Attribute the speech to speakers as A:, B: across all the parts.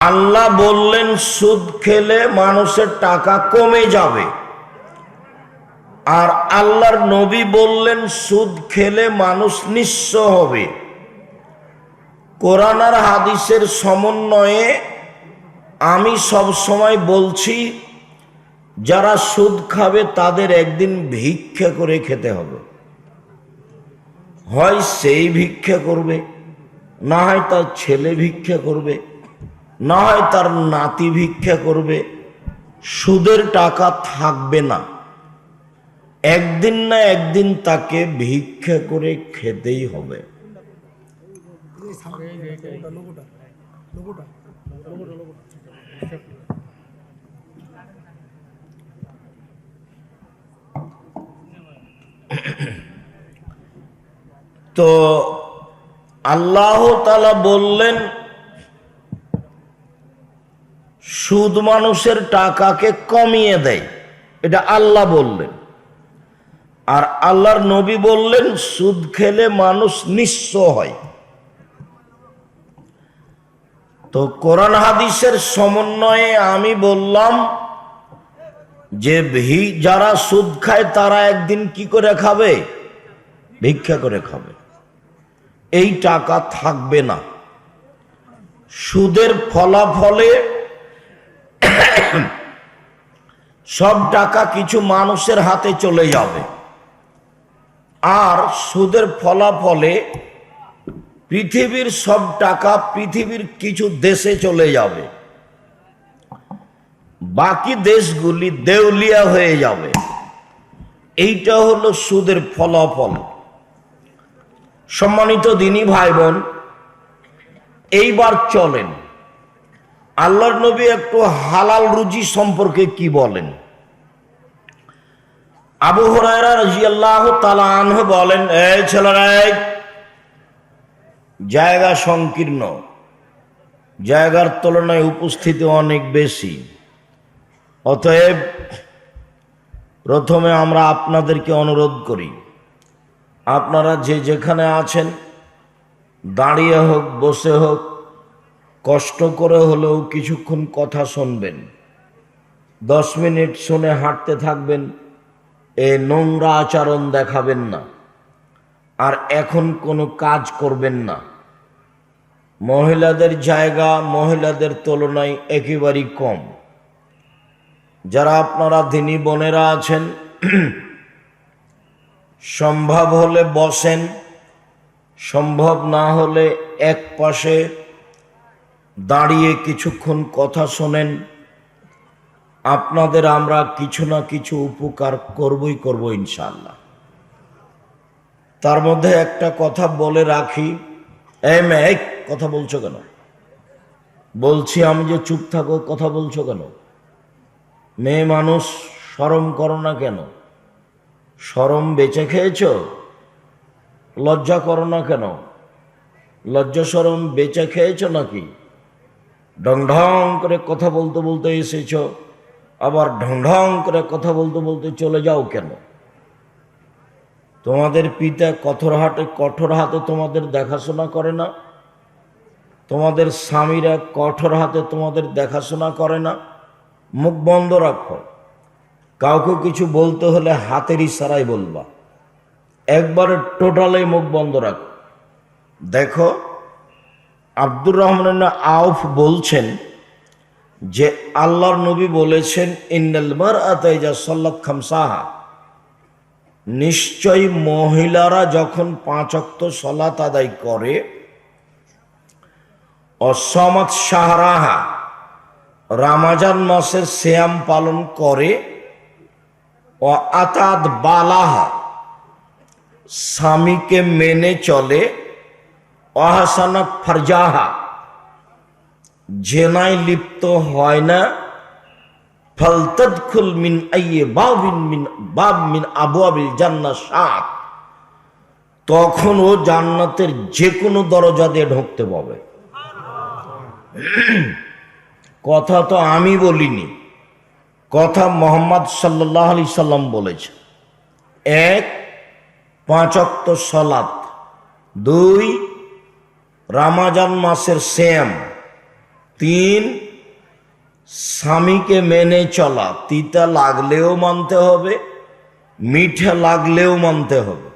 A: আল্লাহ বললেন, সুদ খেলে মানুষের টাকা কমে যাবে। আর আল্লাহর নবী বললেন, সুদ খেলে মানুষ নিঃস্ব হবে। কোরআন আর হাদিসের সমন্বয়ে আমি সব সময় বলছি, যারা সুদ খাবে তাদের একদিন ভিক্ষা করে খেতে হবে। হয় সেই ভিক্ষা করবে, না হয় তার ছেলে ভিক্ষা করবে। না হয় তার নাতি ভিক্ষা করবে, সুদের টাকা থাকবে না। একদিন না একদিন তাকে ভিক্ষা করে খেতেই হবে। তো আল্লাহ তালা বললেন সুদ মানুষের টাকাকে কমিয়ে দেয়। এটা আল্লাহ বললেন। আর আল্লাহর নবী বললেন, সুদ খেলে মানুষ নিঃস্ব হয়। তো কোরআন হাদিসের সমন্বয়ে আমি বললাম যে, ভি, যারা সুদ খায়, তারা একদিন কি করে খাবে? ভিক্ষা করে খাবে। এই টাকা থাকবে না। সুদের ফলাফলে সব টাকা কিছু মানুষের হাতে চলে যাবে। আর সুদের ফলাফলে পৃথিবীর সব টাকা পৃথিবীর কিছু দেশে চলে যাবে। বাকি দেশগুলি দেউলিয়া হয়ে যাবে। এইটা হলো সুদের ফলাফল। সম্মানিত দিনী ভাই বোন এইবার চলেন। আল্লাহর নবী একটু হালাল রুজি সম্পর্কে কি বলেন? আবু আনহ বলেন এই জায়গা সংকীর্ণ। জায়গার তুলনায় উপস্থিতি অনেক বেশি। অতএব প্রথমে আমরা আপনাদেরকে অনুরোধ করি, আপনারা যে যেখানে আছেন, দাঁড়িয়ে হোক, বসে হোক কষ্ট করে হলেও কিছুক্ষণ কথা শুনবেন। দশ মিনিট শুনে হাঁটতে থাকবেন, এ নোংরা আচরণ দেখাবেন না। আর এখন কোনো কাজ করবেন না। মহিলাদের জায়গা মহিলাদের তুলনায় একেবারেই কম। যারা আপনারা দিনী বোনেরা আছেন, সম্ভব হলে বসেন, সম্ভব না হলে এক পাশে দাঁড়িয়ে কিছুক্ষণ কথা শোনেন, আপনাদের আমরা কিছু না কিছু উপকার করবই করব ইনশাল্লাহ তার মধ্যে একটা কথা বলে রাখি এম এক কথা বলছো কেন? বলছি আমি যে চুপ থাকো, কথা বলছো কেন? মেয়ে মানুষ সরম করো না কেন? সরম বেঁচে খেয়েছ? লজ্জা করো না কেন? লজ্জা সরম বেঁচে খেয়েছ নাকি? ঢং করে কথা বলতে বলতে এসেছ, আবার ঢং ঢং করে কথা বলতে বলতে চলে যাও কেন? তোমাদের পিতা কঠোর হাটে কঠোর হাতে তোমাদের দেখাশোনা করে না। তোমাদের স্বামীরা কঠোর হাতে তোমাদের দেখাশোনা করে না। মুখ বন্ধ রাখো। কাউকে কিছু বলতে হলে হাতের ইশারাই বলবা। একবারে টোটালে মুখ বন্ধ রাখো। দেখো আব্দুর রহমান আউফ বলছেন যে, আল্লাহর নবী বলেছেন ইন্নালমার আতাইজা সল্লাত খামসাহা। নিশ্চয়ই মহিলারা যখন পাঁচ অক্ত সলাত আদায় করে, অসমত সাহারাহা রামাজান মাসের শ্যাম পালন করে ও আতাদ বালাহা, স্বামীকে মেনে চলে অহাসানা ফারজাহা। জেনায় লিপ্ত হয় না। ফলতদখুল মিন আইয়ে বাবিন মিন, বাব মিন আবু আবিল জান্না সাত। তখন ও জান্নাতের যে কোনো দরজা দিয়ে ঢুকতে পাবে কথা তো আমি বলিনি। কথা মোহাম্মদ সাল্লাহ আলি সাল্লাম বলেছে। এক পাঁচক্ত সলাত। দুই রামাজান মাসের শ্যাম। তিন, স্বামীকে মেনে চলা। তিতা লাগলেও মানতে হবে, মিঠা লাগলেও মানতে হবে।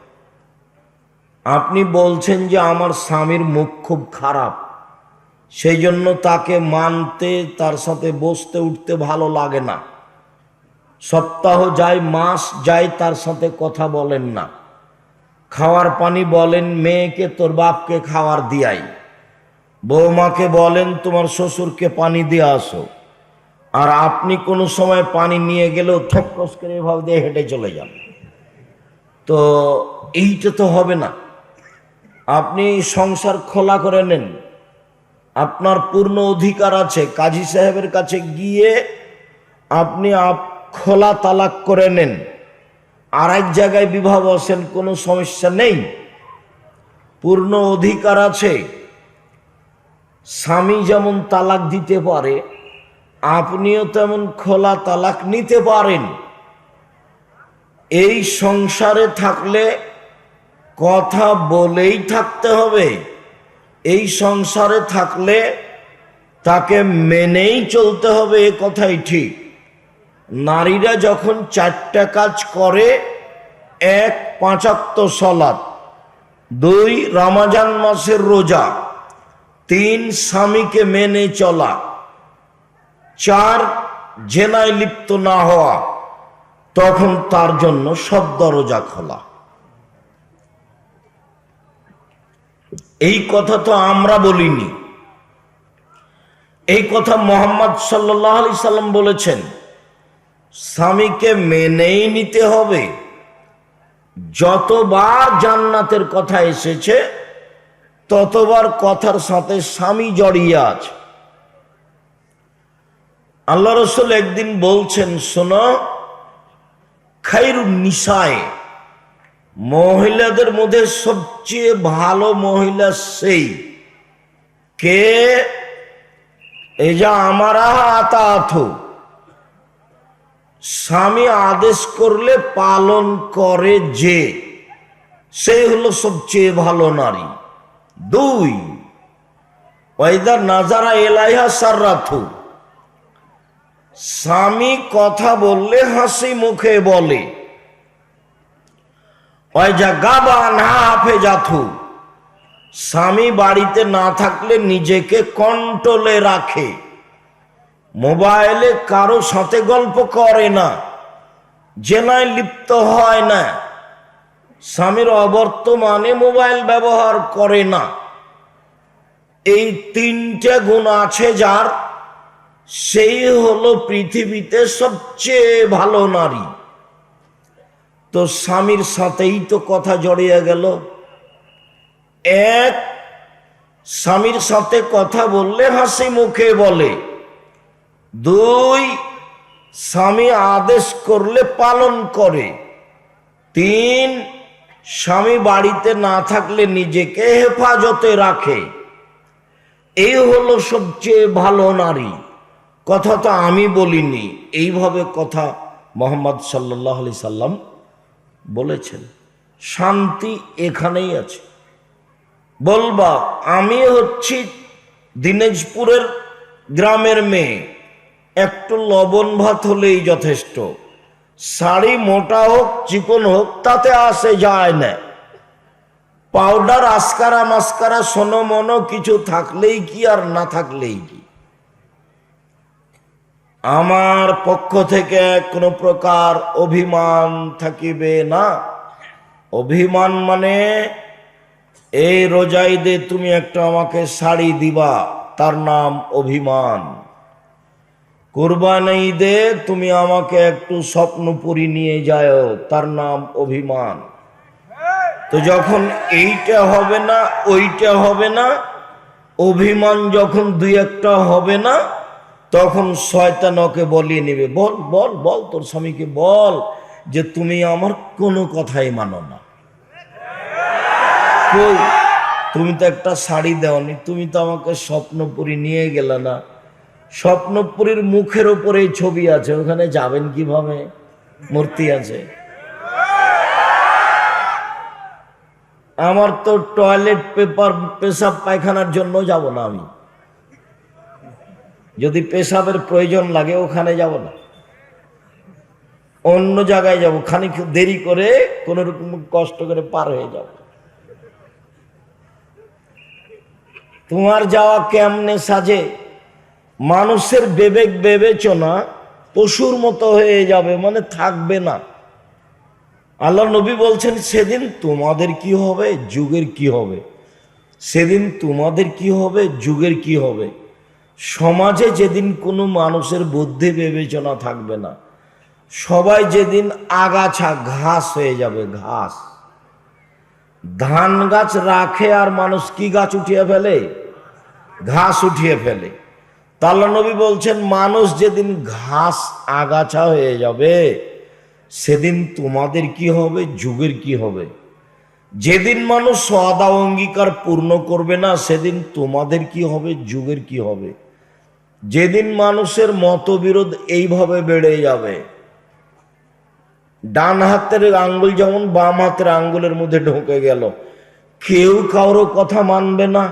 A: আপনি বলছেন যে আমার স্বামীর মুখ খুব খারাপ। সেই জন্য তাকে মানতে, তার সাথে বসতে, উঠতে ভালো লাগে না। সপ্তাহ যায়, মাস যায়, তার সাথে কথা বলেন না। খাওয়ার পানি বলেন, মেয়েকে তোর বাপকে খাওয়ার দিয়াই। বৌমাকে বলেন, তোমার শ্বশুরকে পানি দিয়ে আসো। আর আপনি কোনো সময় পানি নিয়ে গেলেও ঠকস করে এভাবে দিয়ে হেঁটে চলে যান। তো এইটা তো হবে না। আপনি সংসার খোলা করে নেন। আপনার পূর্ণ অধিকার আছে। কাজী সাহেবের কাছে গিয়ে আপনি আপ- খোলা তালাক করে নেন। আর এক জায়গায় বিবাহ বসেন, কোনো সমস্যা নেই। পূর্ণ অধিকার আছে। স্বামী যেমন তালাক দিতে পারে, আপনিও তেমন খোলা তালাক নিতে পারেন। এই সংসারে থাকলে কথা বলেই থাকতে হবে। এই সংসারে থাকলে তাকে মেনেই চলতে হবে, এ কথাই ঠিক। নারীরা যখন চারটা কাজ করে, এক পাঁচাত্ত সলাদ দুই রামাজান মাসের রোজা, তিন স্বামীকে মেনে চলা, চার জেনায় লিপ্ত না হওয়া, তখন তার জন্য সব দরজা খোলা। এই কথা তো আমরা বলিনি। এই কথা মোহাম্মদ সাল্লাহ আলি সাল্লাম বলেছেন। স্বামীকে মেনেই নিতে হবে। যতবার জান্নাতের কথা এসেছে, ততবার কথার সাথে স্বামী জড়িয়ে আছে। আল্লাহ রসুল একদিন বলছেন, শোনো, খাইরুন নিশায় মহিলাদের মধ্যে সবচেয়ে ভালো মহিলা সেই। কে? এই যা আমারা আতাথ স্বামী আদেশ করলে পালন করে যে, সে হলো সবচেয়ে ভালো নারী। দুই ওয়াইদার নাজারা এলাইহা সার্রাথু। স্বামী কথা বললে হাসি মুখে বলে, ওয়াইজা গাবা না হাফে যাথু। স্বামী বাড়িতে না থাকলে নিজেকে কন্ট্রোলে রাখে। মোবাইলে কারও সাথে গল্প করে না, জেনায় লিপ্ত হয় না, স্বামীর অবর্তমানে মোবাইল ব্যবহার করে না। এই তিনটে গুণ আছে যার, সেই হলো পৃথিবীতে সবচেয়ে ভালো নারী। তো স্বামীর সাথেই তো কথা জড়িয়ে গেল। এক, স্বামীর সাথে কথা বললে হাসি মুখে বলে। দুই, স্বামী আদেশ করলে পালন করে। তিন, স্বামী বাড়িতে না থাকলে নিজেকে হেফাজতে রাখে। এই হলো সবচেয়ে ভালো নারী। কথা তো আমি বলিনি, এইভাবে কথা মোহাম্মদ সাল্লাহ আলি সাল্লাম বলেছেন। শান্তি এখানেই আছে। বলবা, আমি হচ্ছি দিনাজপুরের গ্রামের মেয়ে। একটু লবণ ভাত হলেই যথেষ্ট। শাড়ি মোটা হোক, চিকন হোক, তাতে আসে যায় না। পাউডার, আসকারা মাস্কারা, সোনো মনো কিছু থাকলেই কি আর না থাকলেই কি? আমার পক্ষ থেকে কোনো প্রকার অভিমান থাকিবে না। অভিমান মানে এই রোজাইদে তুমি একটা আমাকে শাড়ি দিবা, তার নাম অভিমান। কোরবান ঈদে তুমি আমাকে একটু স্বপ্নপুরি নিয়ে যাও তার নাম অভিমান। তো যখন এইটা হবে না, ওইটা হবে না, অভিমান যখন দুই একটা হবে না, তখন শয়তান ওকে বলিয়ে নেবে, বল বল বল, তোর স্বামীকে বল যে তুমি আমার কোনো কথাই মানো না। তুমি তো একটা শাড়ি দেওনি, তুমি তো আমাকে স্বপ্নপুরী নিয়ে গেলে না। স্বপ্নপুরীর মুখের ওপরে ছবি আছে। ওখানে যাবেন কীভাবে? মূর্তি আছে। আমার তো টয়লেট পেপার পেশাব পায়খানার জন্য যাব না আমি। যদি পেশাবের প্রয়োজন লাগে, ওখানে যাব না। অন্য জায়গায় যাব। খানিক দেরি করে, কোন রকম কষ্ট করে পার হয়ে যাব। তোমার যাওয়া কেমনে সাজে? মানুষের বিবেক বিবেচনা পশুর মতো হয়ে যাবে মানে থাকবে না। আল্লাহ নবী বলছেন, সেদিন তোমাদের কি হবে? যুগের কি হবে? সেদিন তোমাদের কি হবে? যুগের কি হবে? সমাজে যেদিন কোনো মানুষের বুদ্ধি বিবেচনা থাকবে না, সবাই যেদিন আগাছা ঘাস হয়ে যাবে, ঘাস। ধান গাছ রাখে আর মানুষ কি গাছ উঠিয়ে ফেলে? ঘাস উঠিয়ে ফেলে। তাল্লা নবী বলছেন, মানুষ যেদিন ঘাস, আগাছা হয়ে যাবে, সেদিন তোমাদের কি হবে? যুগের কি হবে? যেদিন মানুষ সদা অঙ্গীকার পূর্ণ করবে না, সেদিন তোমাদের কি হবে? যুগের কি হবে? যেদিন মানুষের মতবিরোধ এইভাবে বেড়ে যাবে, ডান হাতের আঙ্গুল যেমন বাম হাতের আঙ্গুলের মধ্যে ঢুকে গেল, কেউ কারও কথা মানবে না।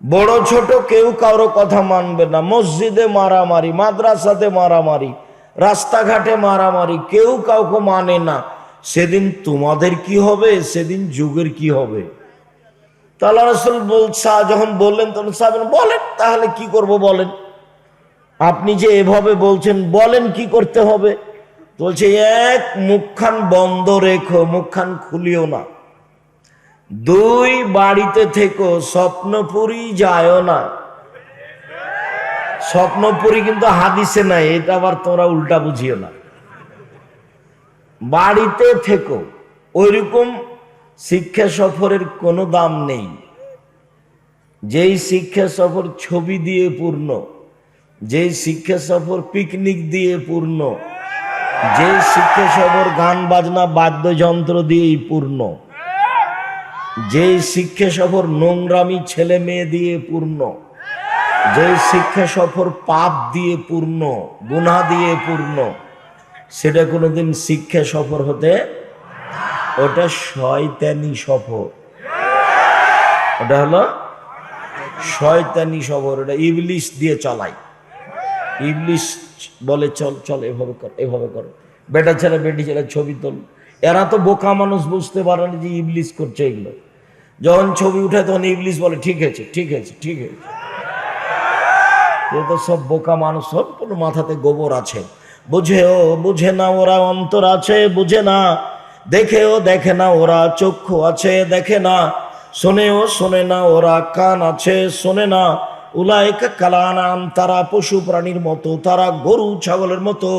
A: বড় ছোট কেউ কারও কথা মানবে না। মসজিদে মারামারি, মাদ্রাসাতে মারামারি, রাস্তাঘাটে মারামারি, কেউ কাউকে মানে না। সেদিন তোমাদের কি হবে? সেদিন যুগের কি হবে? তাল্লা রসুল শাহ যখন বললেন, তখন সাহেব বলেন, তাহলে কি করব বলেন? আপনি যে এভাবে বলছেন, বলেন কি করতে হবে? বলছে, এক মুখখান বন্ধ রেখো, মুখখান খুলিও না। দুই বাড়িতে থেকো, স্বপ্নপুরি যায় না। স্বপ্নপুরি কিন্তু হাদিসে নাই, এটা আবার তোমরা উল্টা বুঝিও না। বাড়িতে থেকো, ওইরকম শিক্ষা সফরের কোনো দাম নেই। যেই শিক্ষা সফর ছবি দিয়ে পূর্ণ, যেই শিক্ষা সফর পিকনিক দিয়ে পূর্ণ যে শিক্ষা সফর গান বাজনা বাদ্যযন্ত্র দিয়েই পূর্ণ যে শিক্ষা সফর নোংরামি ছেলে মেয়ে দিয়ে পূর্ণ যে শিক্ষা সফর পাপ দিয়ে পূর্ণ, গুনা দিয়ে পূর্ণ, সেটা কোনোদিন শিক্ষা সফর হতে ওটা শয়তানি সফর। ওটা হলো শয়তানি সফর, ওটা ইবলিশ দিয়ে চলাই। ইবলিশ বলে, চল চল, এভাবে কর এভাবে কর। বেটা ছেলে, বেটি ছেলে, ছবি তোল। এরা তো বোকা মানুষ, বুঝতে পারে না যে ইবলিশ করছে এগুলো। যখন ছবি উঠে তখন ইবলিশ বলে, ঠিক আছে ঠিক আছে ঠিক আছে। এ তো সব বোকা মানুষ, সব মাথাতে গোবর আছে। বুঝেও বুঝে না ওরা অন্তর আছে, বুঝে না। দেখেও দেখে না ওরা চক্ষু আছে, দেখে না। শোনেও শোনে না ওরা কান আছে, শোনে না। উলায়কা কালানাম, তারা পশু প্রাণীর মতো, তারা গরু ছাগলের মতো,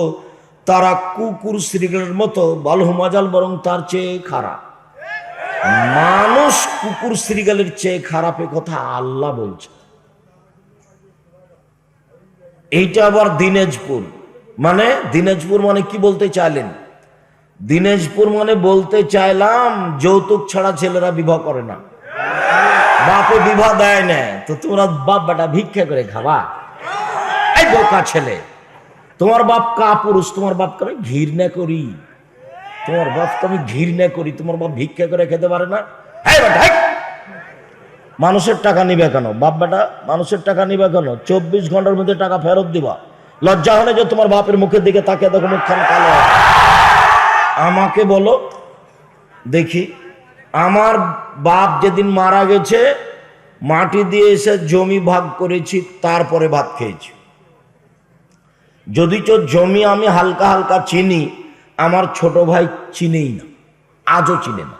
A: তারা কুকুর শ্রীগের মতো বালহুমাজাল বরং তার চেয়ে খারাপ। মানুষ কুকুর শ্রীগালের চেয়ে খারাপে কথা আল্লাহ বলছে। এইটা আবার দিনাজপুর। মানে দিনাজপুর মানে কি বলতে চাইলেন? দিনাজপুর মানে বলতে চাইলাম, যৌতুক ছাড়া ছেলেরা বিবাহ করে না। বাপে বিবাহ দেয় না। তো তোমরা বাপ বেটা ভিক্ষা করে খাবা। এই বোকা ছেলে। তোমার বাপ কা পুরুষ তোমার বাপকে আমি ঘৃণা করি। তোমার বাপকে আমি ঘৃণা করি, তোমার বাপ ভিক্ষা করে খেতে পারে না! মানুষের টাকা নিবে কেন? বাপ বেটা, মানুষের টাকা নিবে কেন? চব্বিশ ঘণ্টার মধ্যে টাকা ফেরত দিবা। লজ্জা হলে যে তোমার বাপের মুখের দিকে তাকে দেখো, মুখখান কালো। আমাকে বলো, দেখি, আমার বাপ যেদিন মারা গেছে, মাটি দিয়ে এসে জমি ভাগ করেছি, তারপরে ভাত খেয়েছি। যদি তো জমি আমি হালকা হালকা চিনি আমার ছোট ভাই চিনেই না, আজও চিনে না।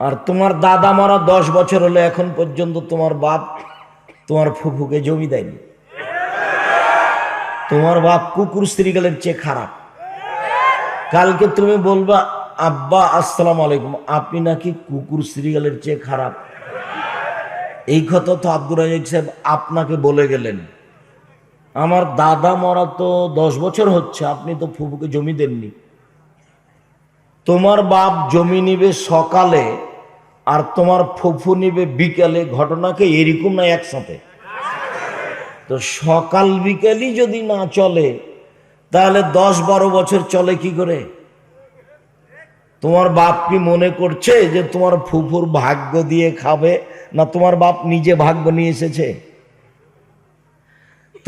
A: আর তোমার দাদা মারা দশ বছর হলো, এখন পর্যন্ত তোমার বাপ তোমার ফুফুকে জমি দেয়নি। তোমার বাপ কুকুর স্ত্রীগালের চেয়ে খারাপ। কালকে তুমি বলবা, আব্বা, আসসালাম আলাইকুম, আপনি নাকি কুকুর শ্রীগালের চেয়ে খারাপ? এই কথা তো আব্দুর সাহেব আপনাকে বলে গেলেন। আমার দাদা মরা তো দশ বছর হচ্ছে, আপনি তো ফুফুকে জমি দেননি। তোমার বাপ জমি নিবে সকালে আর তোমার ফুফু নিবে বিকালে, ঘটনাকে এরকম না একসাথে। তো সকাল বিকালই যদি না চলে, তাহলে দশ বারো বছর চলে কি করে? তোমার বাপ কি মনে করছে যে তোমার ফুফুর ভাগ্য দিয়ে খাবে, না তোমার বাপ নিজে ভাগ্য নিয়ে এসেছে?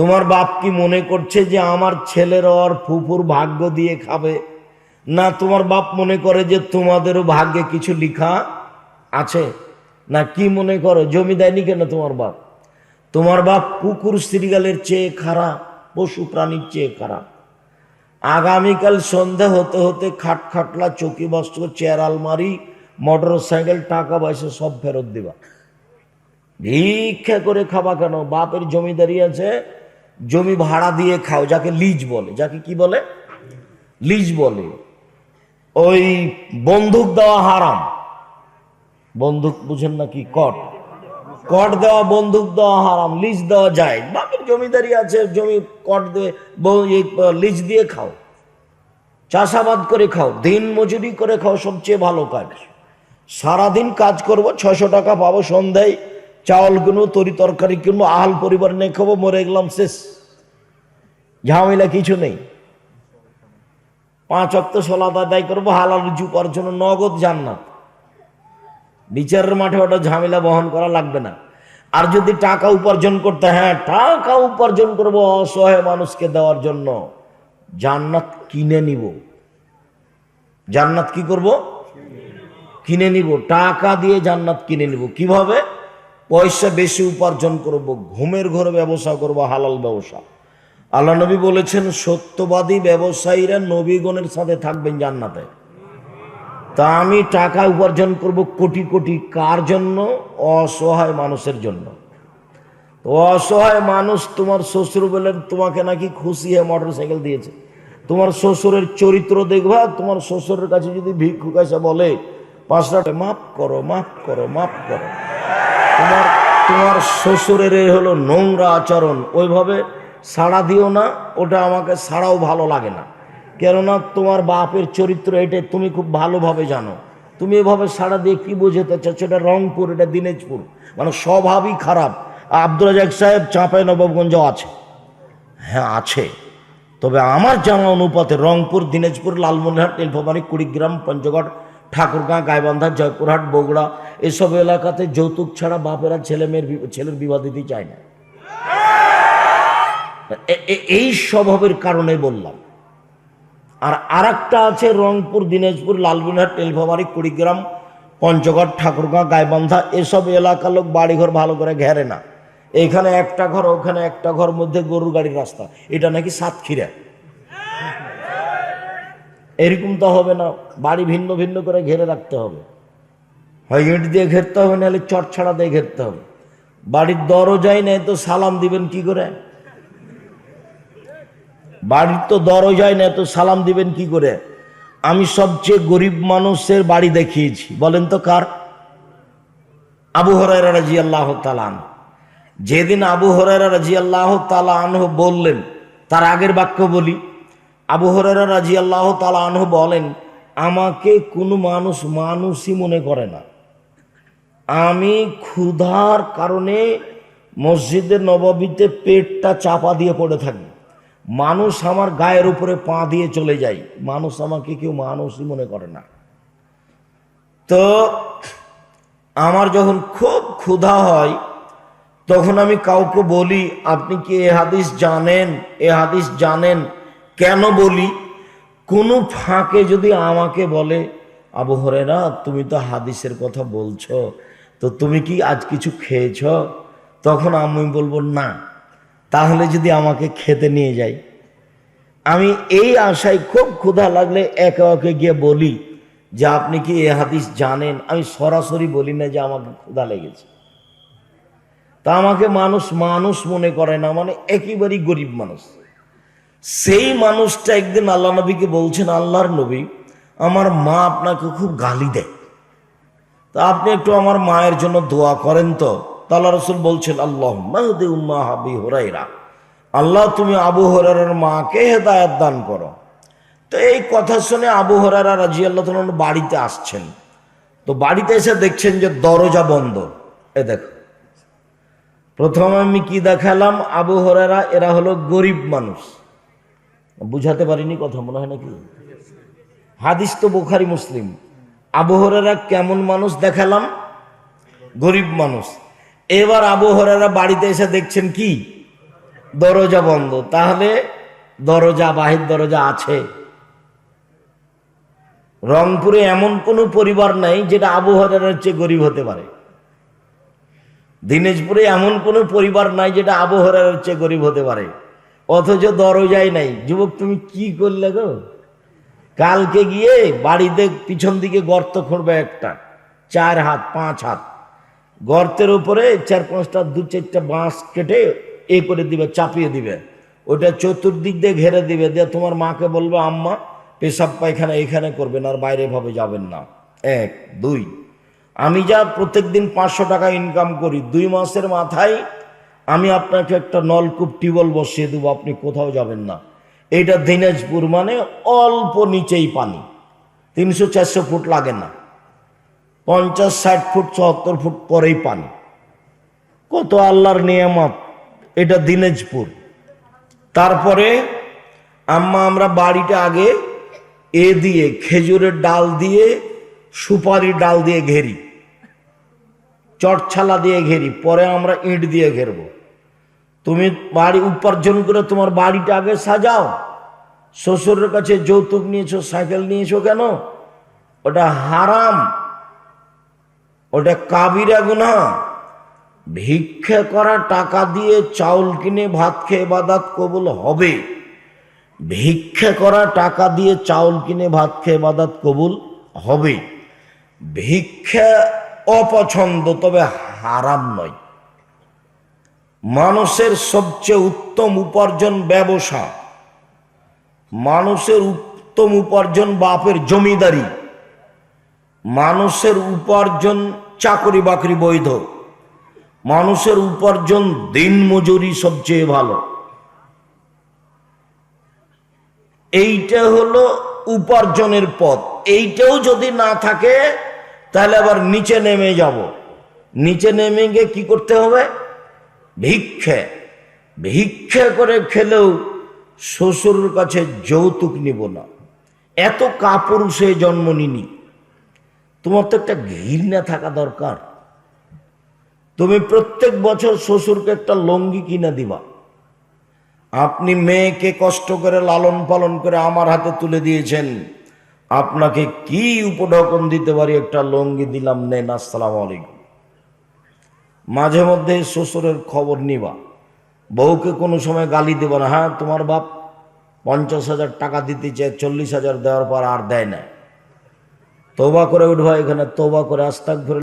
A: তোমার বাপ কি মনে করছে যে আমার ছেলের ওর ফুফুর ভাগ্য দিয়ে খাবে? না, তোমার বাপ মনে করে যে তোমাদেরও ভাগ্যে কিছু লিখা আছে? না, কি মনে করো? জমি দেয়নি কেন তোমার বাপ? তোমার বাপ কুকুর শ্রীগালের চেয়ে খারাপ, পশু প্রাণীর চেয়ে খারাপ। আগামীকাল সন্ধে হতে হতে খাট খাটলা, চৌকি বস্ত্র চেয়ার আলমারি মোটর সাইকেল টাকা পয়সা সব ফেরত দিবা। ভিক্ষা করে খাবা কেন? বাপের জমিদারি আছে জমি ভাড়া দিয়ে খাও, যাকে লিজ বলে। যাকে কি বলে? লিজ বলে। ওই বন্দুক দেওয়া হারাম। বন্দুক বুঝেন না কি? কট। কট দেওয়া, বন্দুক দেওয়া হারাম, লিজ দেওয়া যায়। বাপের জমিদারি আছে, জমি কট দিয়ে লিজ দিয়ে খাও। চাষাবাদ করে খাও, দিন মজুরি করে খাও, সবচেয়ে ভালো কাজ। সারাদিন কাজ করব ছশো টাকা পাবো সন্ধ্যায়। চাউল কিনবো তরি তরকারি কিনবো আহাল পরিবার নিয়ে খাব মরে গেলাম, শেষ। ঝামেলা কিছু নেই। পাঁচ অক্ত সলাদ আদায় করব, হালাল রুচি উপার্জন নগদ জান্নাত। বিচারের মাঠে ওটা ঝামেলা বহন করা লাগবে না। আর যদি টাকা উপার্জন করতে হ্যাঁ টাকা উপার্জন করব অসহায় মানুষকে দেওয়ার জন্য, জান্নাত কিনে নিব। জান্নাত কি করব? কিনে নিব। টাকা দিয়ে জান্নাত কিনে নিব। কীভাবে? পয়সা বেশি উপার্জন করব, ঘুমের ঘরে ব্যবসা করব, হালাল ব্যবসা। আল্লাহ নবী বলেছেন, সত্যবাদী ব্যবসায়ীরা নবীগণের সাথে থাকবেন জান্নাতে। তা আমি টাকা উপার্জন করব কোটি কোটি, কার জন্য? অসহায় মানুষের জন্য। অসহায় মানুষ তোমার শ্বশুর বলেন তোমাকে নাকি খুশি হয়ে মোটর সাইকেল দিয়েছে। তোমার শ্বশুরের চরিত্র দেখবা, তোমার শ্বশুরের কাছে যদি ভিক্ষুক এসে বলে পাঁচটা মাফ করো মাফ করো মাফ করো। তোমার তোমার শ্বশুরের এই হলো নোংরা আচরণ। ওইভাবে সাড়া দিও না, ওটা আমাকে সাড়াও ভালো লাগে না। কেননা তোমার বাপের চরিত্র এটা, তুমি খুব ভালোভাবে জানো। তুমি এভাবে সাড়া দিয়ে কি বোঝাতে চাচ্ছ এটা রংপুর, এটা দিনাজপুর। মানে স্বভাবই খারাপ। আব্দুল রাজাক সাহেব চাঁপাই নবাবগঞ্জ আছে। হ্যাঁ আছে। তবে আমার জানা অনুপাতে রংপুর, দিনাজপুর, লালমনিরহাট, নীলফামারী, কুড়িগ্রাম, পঞ্চগড় ঠাকুরগাঁ, গাইবান্ধা, জয়পুরহাট, বগুড়া, এসব এলাকাতে যৌতুক ছাড়া বাপেরা ছেলে মেয়ের ছেলের বিবাহ দিতে চায় না। এই স্বভাবের কারণে বললাম। আর আরেকটা আছে রংপুর, দিনাজপুর লালমনিরহাট নীলফামারী, কুড়িগ্রাম, পঞ্চগড়, ঠাকুরগাঁ, গাইবান্ধা, এসব এলাকার লোক বাড়িঘর ভালো করে ঘেরে না। এখানে একটা ঘর, ওখানে একটা ঘর মধ্যে গরুর গাড়ির রাস্তা। এটা নাকি সাতক্ষীরা? এরকম তো হবে না, বাড়ি ভিন্ন ভিন্ন করে ঘেরে রাখতে হবে। হয় ইট দিয়ে ঘেরতে হবে, নাহলে চট ছাড়া দিয়ে ঘেরতে হবে। বাড়ির দরজাই নেই তো সালাম দিবেন কি করে? বাড়ির তো দরজায় নেই তো সালাম দিবেন কি করে? আমি সবচেয়ে গরিব মানুষের বাড়ি দেখিয়েছি, বলেন তো কার? আবু হরাইরা রাজি আল্লাহ তালান যেদিন আবু হরাইরা রাজি আল্লাহ তালাহ বললেন, তার আগের বাক্য বলি। আবু হরাইরা রাজি আল্লাহ তালাহ বলেন, আমাকে কোনো মানুষ মানুষই মনে করে না। আমি ক্ষুধার কারণে মসজিদের নবাবিতে পেটটা চাপা দিয়ে পড়ে থাকি। মানুষ আমার গায়ের উপরে পা দিয়ে চলে যায়। মানুষ আমাকে কেউ মানুষই মনে করে না। তো আমার যখন খুব ক্ষুধা হয়, তখন আমি কাউকে বলি, আপনি কি এ হাদিস জানেন? এ হাদিস জানেন? কেন বলি? কোনো ফাঁকে যদি আমাকে বলে, আবু হরেরা তুমি তো হাদিসের কথা বলছো, তো তুমি কি আজ কিছু খেয়েছ? তখন আমি বলব, না, তাহলে যদি আমাকে খেতে নিয়ে যাই। আমি এই আশায় খুব ক্ষুধা লাগলে একে একে গিয়ে বলি যে, আপনি কি এ হাদিস জানেন? আমি সরাসরি বলি না যে, আমাকে ক্ষুধা লেগেছে। তা আমাকে মানুষ মানুষ মনে করে না মানে একেবারেই গরিব মানুষ। সেই মানুষটা একদিন আল্লাহ নবীকে বলছেন, আল্লাহর নবী, আমার মা আপনাকে খুব গালি দেয়। তা আপনি একটু আমার মায়ের জন্য দোয়া করেন তো। তাল্লা রসুল বলছেন আল্লাহ মাহদি উম্মা হাবি হরাইরা, আল্লাহ তুমি আবু হরার মাকে হেদায়াত দান করো। তো এই কথা শুনে আবু হরারা রাজি আল্লাহ তাআলা বাড়িতে আসছেন। তো বাড়িতে এসে দেখছেন যে দরজা বন্ধ। এ দেখো, প্রথমে আমি কি দেখালাম? আবু হরারা এরা হলো গরিব মানুষ। বুঝাতে পারিনি কথা, মনে হয় নাকি? হাদিস তো বোখারি, মুসলিম। আবু হরারা কেমন মানুষ দেখালাম? গরিব মানুষ। এবার আবু হরারা বাড়িতে এসে দেখছেন কি? দরজা বন্ধ। তাহলে দরজা, বাহির দরজা আছে। রংপুরে এমন কোনো পরিবার নাই যেটা আবহাওয়ার চেয়ে গরিব হতে পারে। দিনাজপুরে এমন কোনো পরিবার নাই যেটা আবহাওয়ার চেয়ে গরিব হতে পারে। অথচ দরজাই নাই। যুবক, তুমি কি করলে গো? কালকে গিয়ে বাড়িতে পিছন দিকে গর্ত খুঁড়বে একটা। চার হাত, পাঁচ হাত। গর্তের উপরে চার পাঁচটা, দু চারটা বাঁশ কেটে এ করে দিবে, চাপিয়ে দিবে। ওটা চতুর্দিক দিয়ে ঘেরে দিবে। দিয়ে তোমার মাকে বলবে, আম্মা, পেশাব পায়খানা এখানে করবেন আর বাইরে ভাবে যাবেন না। এক, দুই, আমি যা প্রত্যেকদিন পাঁচশো টাকা ইনকাম করি, দুই মাসের মাথায় আমি আপনাকে একটা নলকূপ টিউবওয়েল বসিয়ে দেবো, আপনি কোথাও যাবেন না। এইটা দিনাজপুর মানে অল্প নিচেই পানি। তিনশো চারশো ফুট লাগে না। পঞ্চাশ, ষাট ফুট চুয়াত্তর ফুট পরেই পানি। কত আল্লাহর নিয়ামত, এটা দিনাজপুর। তারপরে আম্মা, আমরা বাড়িটা আগে এ দিয়ে, খেজুরের ডাল দিয়ে সুপারি ডাল দিয়ে ঘেরি। চটছালা দিয়ে ঘেরি, পরে আমরা ইট দিয়ে ঘেরবো। তুমি বাড়ি উপার্জন করে তোমার বাড়িটা আগে সাজাও। শ্বশুরের কাছে যৌতুক নিয়েছো, সাইকেল নিয়েছো কেন? ওটা হারাম। ওটা কাবিরা গুনা ভিক্ষে করা টাকা দিয়ে চাউল কিনে ভাত খেয়ে বাদাত কবুল হবে। ভিক্ষে করা টাকা দিয়ে চাউল কিনে ভাত খেয়ে বাদাত কবুল হবে। ভিক্ষা অপছন্দ, তবে হারাম নয়। মানুষের সবচেয়ে উত্তম উপার্জন ব্যবসা। মানুষের উত্তম উপার্জন বাপের জমিদারি। মানুষের উপার্জন চাকরি বাকরি বৈধ। মানুষের উপার্জন দিন মজুরি সবচেয়ে ভালো। এইটা হলো উপার্জনের পথ। এইটাও যদি না থাকে, তাহলে আবার নিচে নেমে যাব। নিচে নেমে গিয়ে কি করতে হবে? ভিক্ষে ভিক্ষে করে খেলেও শ্বশুরের কাছে যৌতুক নিব না। এত কাপড় সে জন্ম নিনি। তোমার তো একটা ঘৃণা থাকা দরকার। তুমি প্রত্যেক বছর শ্বশুরকে একটা লঙ্গি কিনে দিবা। আপনি মেয়েকে কষ্ট করে লালন পালন করে আমার হাতে তুলে দিয়েছেন। আপনাকে কি উপঢকন দিতে পারি একটা লঙ্গি দিলাম, নেন, আসসালাম আলাইকুম। মাঝে মধ্যে শ্বশুরের খবর নিবা। বউকে কোনো সময় গালি দেব না। হ্যাঁ তোমার বাপ পঞ্চাশ হাজার টাকা দিতে চায়, চল্লিশ হাজার দেওয়ার পর আর দেয় না। তোবা করে উঠবা এখানে তোবা করে আস্তাক ধরে